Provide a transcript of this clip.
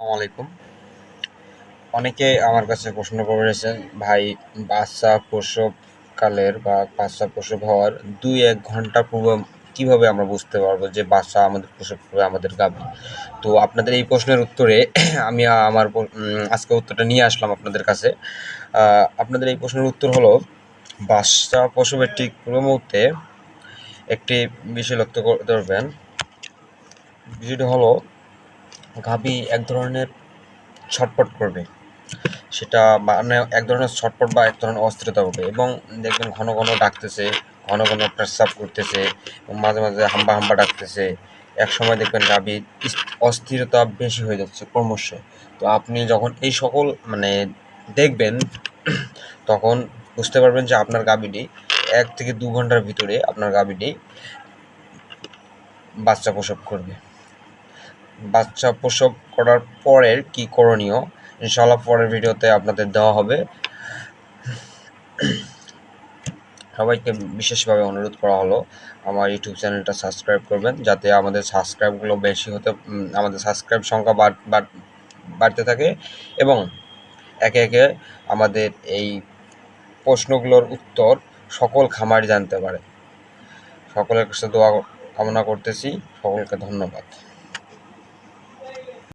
আলাইকুম। অনেকে আমার কাছে প্রশ্ন করেছেন, ভাই, বাচ্চা প্রসবকালের বা বাচ্চা প্রসব হওয়ার দুই এক ঘণ্টা পূর্ব কীভাবে আমরা বুঝতে পারব যে বাচ্চা আমাদের প্রসব করবে, আমাদের গাভী তো আপনাদের এই প্রশ্নের উত্তরে আমি আমার আজকে উত্তরটা নিয়ে আসলাম আপনাদের কাছে। আপনাদের এই প্রশ্নের উত্তর হলো, বাচ্চা প্রসবের ঠিক পূর্ব মুহূর্তে একটি বিষয় লক্ষ্য করতে পারবেন বিষয়টি হলো গাভী এক ধরনের ছটপট করবে। সেটা মানে এক ধরনের ছটপট বা এক ধরনের অস্থিরতা হবে এবং দেখবেন ঘন ঘন ডাকতেছে, ঘন ঘন প্রস্রাব করতেছে মাঝে মাঝে হাম্বা হাম্বা ডাকতেছে। এক সময় দেখবেন ইস- অস্থিরতা বেশি হয়ে যাচ্ছে ক্রমশ। তো আপনি যখন এই সকল মানে দেখবেন, তখন বুঝতে পারবেন যে আপনার গাভীটি এক থেকে দু ঘণ্টার ভিতরে আপনার গাভীটি বাচ্চা প্রসব করবে। বাচ্চা প্রসব করার পরের কি করণীয়? ইনশাআল্লাহ পরের ভিডিওতে আপনাদের দেওয়া হবে। সবাইকে বিশেষভাবে অনুরোধ করা হলো, আমার ইউটিউব চ্যানেলটা সাবস্ক্রাইব করবেন, যাতে আমাদের সাবস্ক্রাইবগুলো বেশি হতে আমাদের সাবস্ক্রাইব সংখ্যা বাড়- বাড়- বাড়তে থাকে এবং একে একে আমাদের এই প্রশ্নগুলোর উত্তর সকল খামারি জানতে পারে। সকলের কাছে দোয়া, কামনা করতেছি। সকলকে ধন্যবাদ।